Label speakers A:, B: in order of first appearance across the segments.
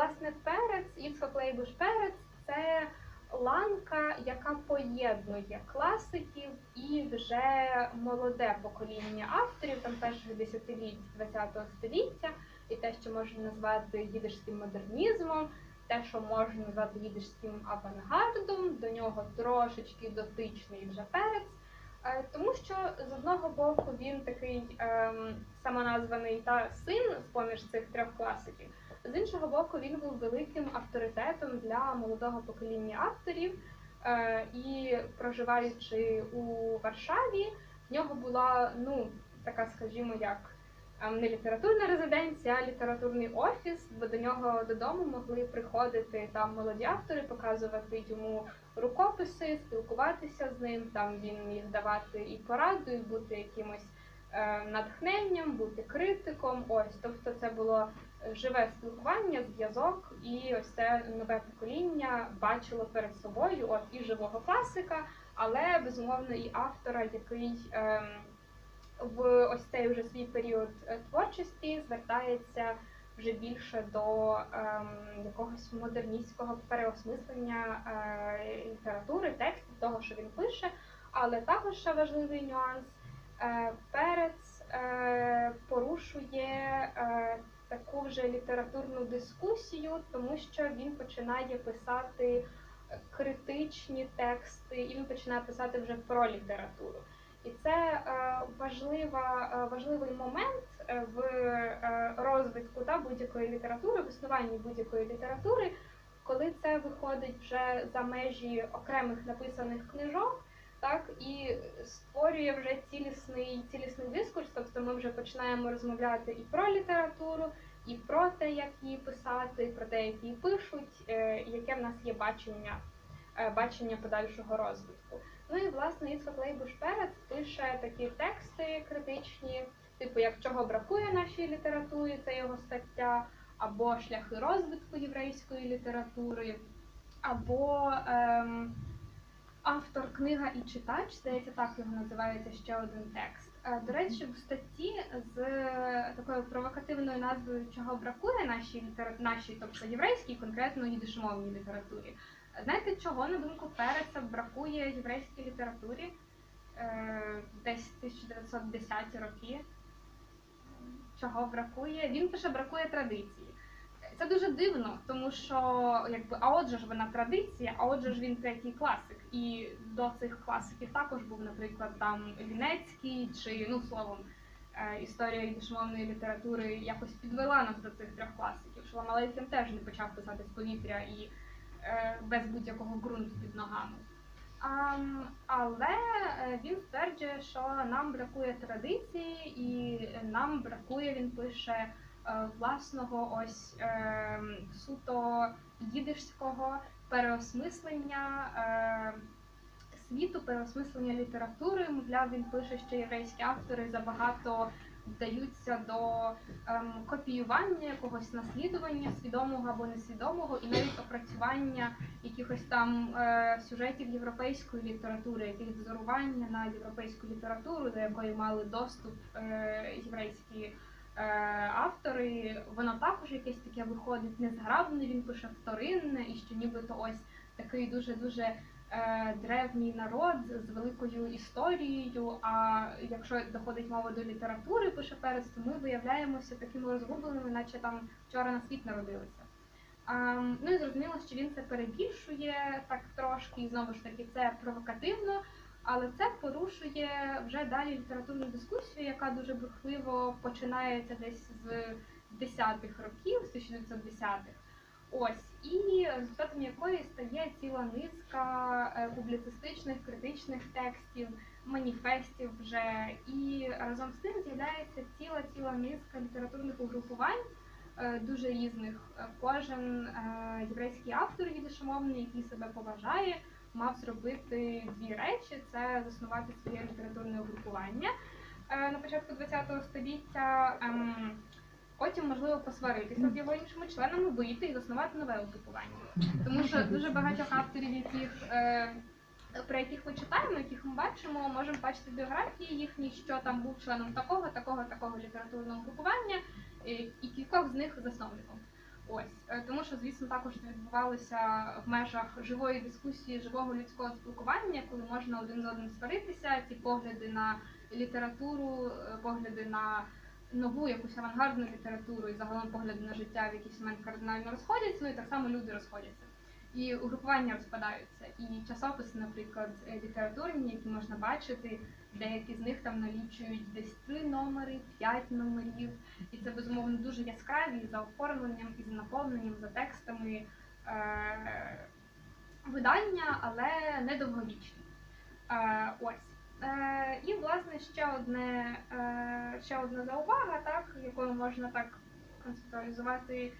A: власне, перець, Іцхок Лейбуш перець це ланка, яка поєднує класиків і вже молоде покоління авторів там перших десятиліть ХХ століття, і те, що можна назвати їдишським модернізмом, те, що можна назвати їдишським авангардом, до нього трошечки дотичний вже перець. Е, Тому що з одного боку він такий ем, самоназваний та син з поміж цих трьох класиків. З іншого боку, він був великим авторитетом для молодого покоління авторів. Е, і проживаючи у Варшаві, в нього була ну така, скажімо, як ем, не літературна резиденція, а літературний офіс, бо до нього додому могли приходити там молоді автори, показувати йому рукописи, спілкуватися з ним. Там він міг давати і пораду, і бути якимось е, натхненням, бути критиком. Ось, тобто, це було живе спілкування, зв'язок, і ось це нове покоління бачило перед собою от і живого класика, але безумовно і автора, який ем, в ось цей вже свій період е, творчості звертається вже більше до ем, якогось модерністського переосмислення е, літератури, текстів, того, що він пише. Але також ще важливий нюанс. Е, Перець е, порушує е, таку вже літературну дискусію, тому що він починає писати критичні тексти, і він починає писати вже про літературу. І це важлива, важливий момент в розвитку та, будь-якої літератури, в існуванні будь-якої літератури, коли це виходить вже за межі окремих написаних книжок, так і створює вже цілісний, цілісний дискурс. Тобто ми вже починаємо розмовляти і про літературу, і про те, як її писати, і про те, як її пишуть, е, яке в нас є бачення, е, бачення подальшого розвитку. Ну і власне Іцхак Лейбуш Перець пише такі тексти критичні, типу як чого бракує нашій літературі, це його стаття, або шляхи розвитку єврейської літератури, або ем, автор книга і читач, здається, так його називається ще один текст. Е, До речі, в статті з такою провокативною назвою Чого бракує нашій літера... нашій, тобто єврейській, конкретно їдишмовній літературі. Знаєте, чого, на думку Переца, бракує єврейській літературі е, десь 1910 роки? Чого бракує? Він пише, бракує традиції. Це дуже дивно, тому що якби, а отже ж вона традиція, а отже ж він третій класик. І до цих класиків також був, наприклад, там Лінецький, чи ну словом, е, історія ідишмовної літератури якось підвела нас до цих трьох класиків. Шолом Алейхем теж не почав писати з повітря і е, без будь-якого ґрунту під ногами. Ам, але е, він стверджує, що нам бракує традиції, і нам бракує, він пише власного ось е, суто їдишського переосмислення е, світу, переосмислення літератури. Мовляв, він пише, що єврейські автори забагато вдаються до ем, копіювання якогось наслідування, свідомого або несвідомого, і навіть опрацювання якихось там е, сюжетів європейської літератури, яких зорування на європейську літературу, до якої мали доступ е, єврейські е, автори. Воно також якесь таке виходить незграбне. Він пише вторинне, і що нібито ось такий дуже дуже. е, Древній народ з великою історією. А якщо доходить мова до літератури, пише Перець, то ми виявляємося такими розгубленими, наче там вчора на світ народилися. Ну і зрозуміло, що він це перебільшує так трошки, і знову ж таки, це провокативно, але це порушує вже далі літературну дискусію, яка дуже бурхливо починається десь з 10-х років, з 1910-х. Ось, і результатом якої стає ціла низка е, публіцистичних, критичних текстів, маніфестів вже. І разом з тим з'являється ціла ціла низка літературних угрупувань, е, дуже різних. Кожен е, єврейський автор їдишомовний, який себе поважає, мав зробити дві речі: це заснувати своє літературне угрупування. Е, На початку ХХ століття ем, потім можливо посваритися з його іншими членами, вийти і заснувати нове угрупування. Тому що дуже багатьох авторів, яких е, про яких ми читаємо, яких ми бачимо, можемо бачити біографії їхні, що там був членом такого, такого, такого літературного групування, і, і кількох з них засновником. Ось Е, тому, що звісно також це відбувалося в межах живої дискусії, живого людського спілкування, коли можна один з одним сваритися, ці погляди на літературу, е, погляди на нову якусь авангардну літературу і загалом погляди на життя в якийсь момент кардинально розходяться. Ну і так само люди розходяться. І угрупування розпадаються. І часописи, наприклад, е, літературні, які можна бачити, деякі з них там налічують десь три номери, п'ять номерів. І це безумовно дуже яскраві за оформленням і за наповненням, за текстами е- видання, але недовговічні. Е- ось. Е, і власне ще одне е, ще одна заувага, так, якою можна так концептуалізувати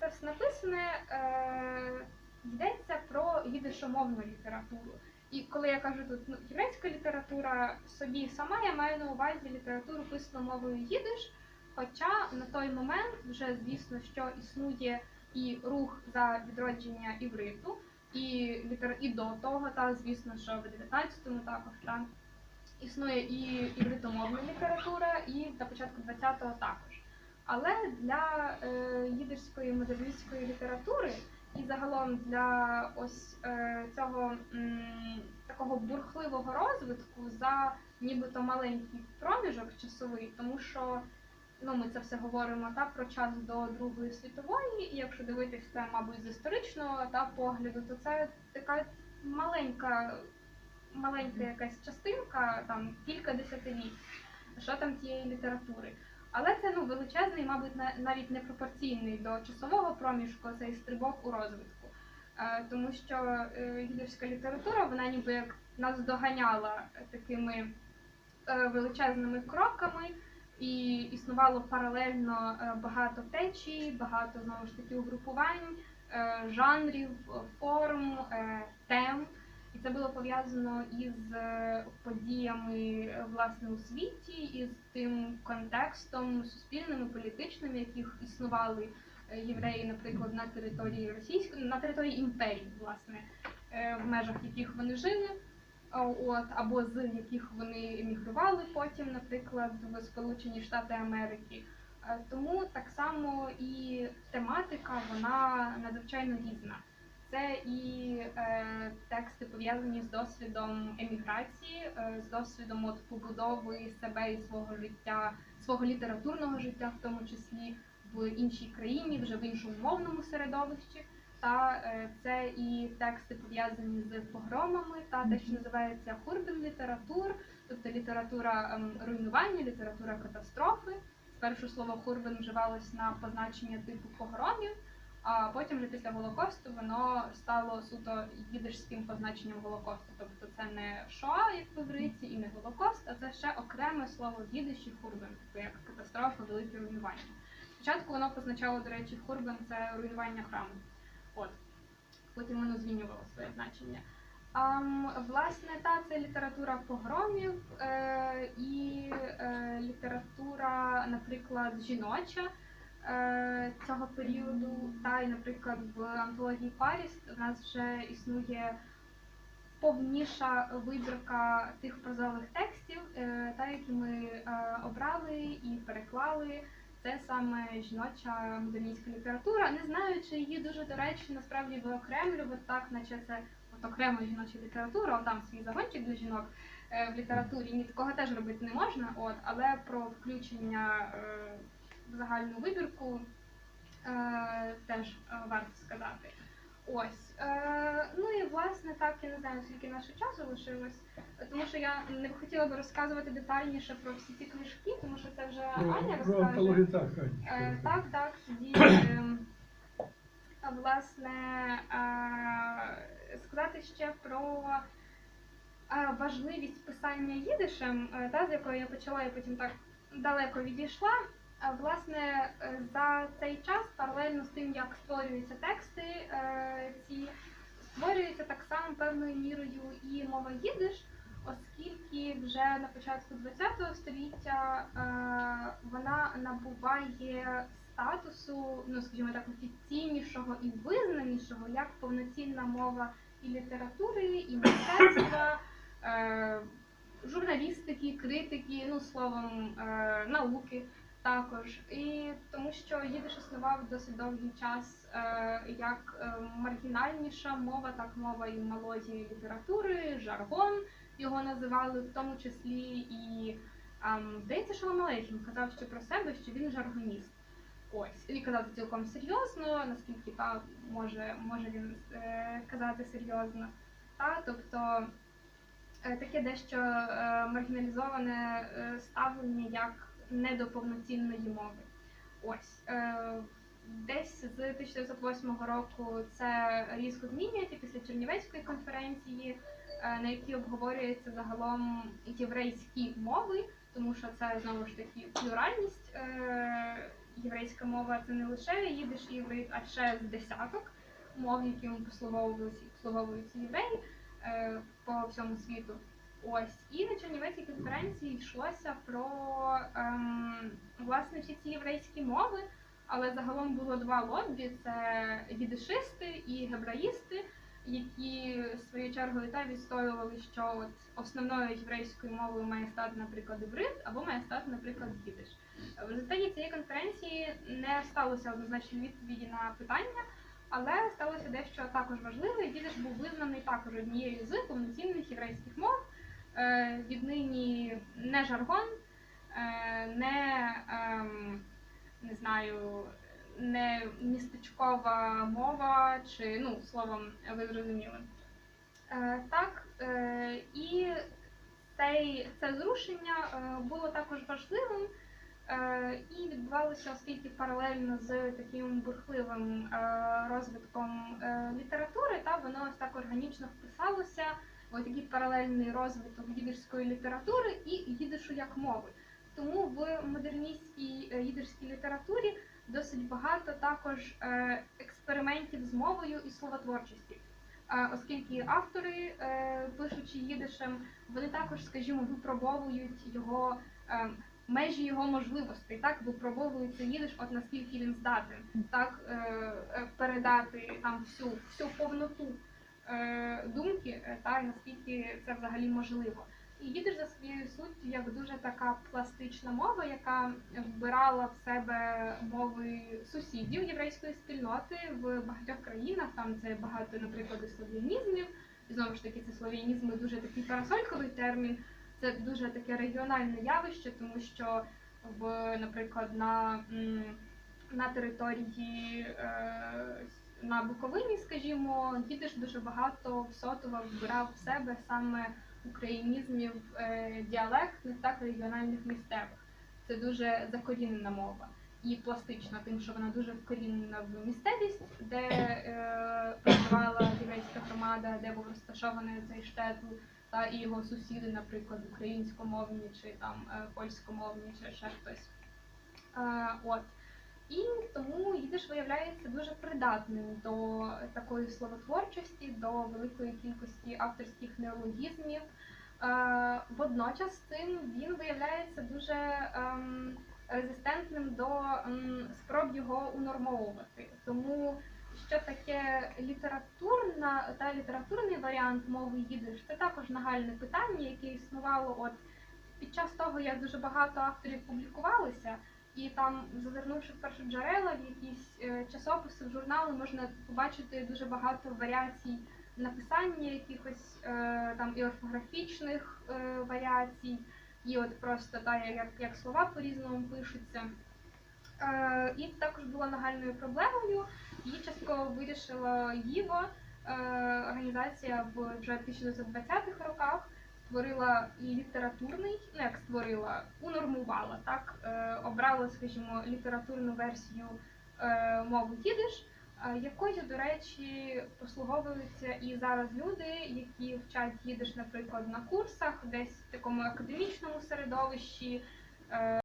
A: це все написане. Е, йдеться про їдишомовну літературу. І коли я кажу тут ну, єврейська література собі сама, я маю на увазі літературу писану мовою їдиш. Хоча на той момент вже звісно, що існує і рух за відродження івриту, і літер... і до того, та звісно, що в 19-му також та, існує і івритомовна література, і на початку 20-го також. Але для е, їдишської модерністської літератури і загалом для ось е, цього такого бурхливого розвитку за нібито маленький проміжок часовий, тому що ну, ми це все говоримо та про час до Другої світової, і якщо дивитися це, мабуть, з історичного та погляду, то це така маленька, маленька якась частинка, там кілька десятиліть, що там тієї літератури. Але це ну величезний, мабуть, на- навіть не пропорційний до часового проміжку цей стрибок у розвитку. Е, тому що е, їдівська література, вона ніби як нас доганяла такими е, величезними кроками, і існувало паралельно е, багато течій, багато знову ж таки угрупувань, е, жанрів, е, форм, е, тем. І це було пов'язано із е, подіями е, власне у світі, із тим контекстом суспільним і політичним, яких існували е, євреї, наприклад, на території російської, на території імперії, власне, в межах яких вони жили, от або з яких вони емігрували потім, наприклад, в Сполучені Штати Америки. Тому так само і тематика вона надзвичайно різна. Це і е, тексти пов'язані з досвідом еміграції, е, з досвідом от побудови себе і свого життя, свого літературного життя, в тому числі в іншій країні, вже в іншому мовному середовищі. Та е, це і тексти пов'язані з погромами, та те, що називається хурбен літератур, тобто література ем, руйнування, література катастрофи. Спершу слово хурбен вживалось на позначення типу погромів. А потім вже після Голокосту воно стало суто їдишським позначенням Голокосту. Тобто це не Шоа, як в івриті, і не Голокост, а це ще окреме слово в їдиші хурбен, типу як катастрофа, велике руйнування. Спочатку воно позначало, до речі, хурбен це руйнування храму. От. Потім воно змінювало своє значення. Ам, власне, та це література погромів е, і е, література, наприклад, жіноча цього періоду. Та й, наприклад, в антології Паріст у нас вже існує повніша вибірка тих прозових текстів, е, та які ми е, обрали і переклали. Це саме жіноча модерністська література. Не знаю, чи її дуже доречно насправді виокремлювати так, наче це от окрема жіноча література, там свій загончик для жінок е, в літературі. Ні такого теж робити не можна. От, але про включення е, загальну вибірку е, теж е, варто сказати. Ось. Е, ну і власне так, я не знаю, скільки нашого часу лишилось, тому що я не хотіла би розказувати детальніше про всі ці книжки, тому що це вже Аня розкаже.
B: так,
A: Е, Так, так, тоді ем, власне е, сказати ще про е, важливість писання їдишем, е, та, з якої я почала і потім так далеко відійшла. А, Власне, е, за цей час, паралельно з тим, як створюються тексти, е, ці створюється так само певною мірою і мова їдиш, оскільки вже на початку ХХ століття е, вона набуває статусу, ну скажімо так, офіційнішого і визнанішого як повноцінна мова і літератури, і мистецтва, е, журналістики, критики, ну словом, е, науки. Також і тому, що їдиш існував досить довгий час е, як е, маргінальніша мова, так мова і мелодії літератури, жаргон його називали, в тому числі і ем, здається, що Алейхім казав ще про себе, що він жаргоніст. Ось і казав цілком серйозно, наскільки та може, може він е, казати серйозно. Та тобто е, таке дещо е, маргіналізоване е, ставлення як не до повноцінної мови. Ось е, десь з 1908 року це різко змінюється після Чернівецької конференції, е, на якій обговорюється загалом єврейські мови, тому що це знову ж таки плюральність. Е, єврейська мова це не лише їдиш і а ще з десяток мов, якими послуговуються, євреї по всьому світу. Ось і на Чернівецькій конференції йшлося про ем, власне всі ці єврейські мови, але загалом було два лобі: це їдишисти і гебраїсти, які своєю чергою та відстоювали, що от основною єврейською мовою має стати, наприклад, іврит, або має стати, наприклад, їдиш. В результаті цієї конференції не сталося однозначної відповіді на питання. Але сталося дещо також важливе. Їдиш був визнаний також однією з повноцінних єврейських мов. Е, віднині не жаргон, е, не, ем, не знаю, не містечкова мова, чи ну, словом, ви зрозуміли. Е, так, і цей, це зрушення було також важливим. І відбувалося, оскільки паралельно з таким бурхливим розвитком літератури, та воно ось так органічно вписалося такий паралельний розвиток їдишської літератури і їдишу як мови. Тому в модерністській е, їдишській літературі досить багато також е, експериментів з мовою і словотворчості. Е, Оскільки автори, е, пишучи їдишем, вони також, скажімо, випробовують його е, межі його можливостей, так випробовується їдиш, от наскільки він здатен так е, е, передати там всю всю повноту е, думки, е, та наскільки це взагалі можливо. І їдиш за своєю суттю як дуже така пластична мова, яка вбирала в себе мови сусідів єврейської спільноти в багатьох країнах. Там це багато, наприклад, слов'янізмів. І знову ж таки, це слов'янізми дуже такий парасольковий термін. Це дуже таке регіональне явище, тому що в, наприклад, на, на території е, на Буковині, скажімо, їдиш дуже багато всотував, вбирав в себе саме українізмів е, діалектних, так регіональних місцевих. Це дуже закорінена мова і пластична, тим, що вона дуже вкорінена в місцевість, де е, проживала єврейська громада, де був розташований цей штетл, та і його сусіди, наприклад, українськомовні чи там е, польськомовні, чи ще хтось. Е, от. І тому їдиш виявляється дуже придатним до такої словотворчості, до великої кількості авторських неологізмів. Е, водночас з цим він виявляється дуже ем, резистентним до ем, спроб його унормовувати. Тому що таке літературна та літературний варіант мови їдиш, це також нагальне питання, яке існувало от під час того, як дуже багато авторів публікувалися. І там, зазирнувши в перші джерела, в якісь е, часописи, в журнали, можна побачити дуже багато варіацій написання якихось е, там і орфографічних е, варіацій, і от просто та, як, як слова по-різному пишуться. І також була нагальною проблемою. Її частково вирішила е, організація в вже 1920-х роках створила і літературний, ну як створила, унормувала, так, е, обрала, скажімо, літературну версію е, мови їдиш, е, якою, до речі, послуговуються і зараз люди, які вчать їдиш, наприклад, на курсах, десь в такому академічному середовищі.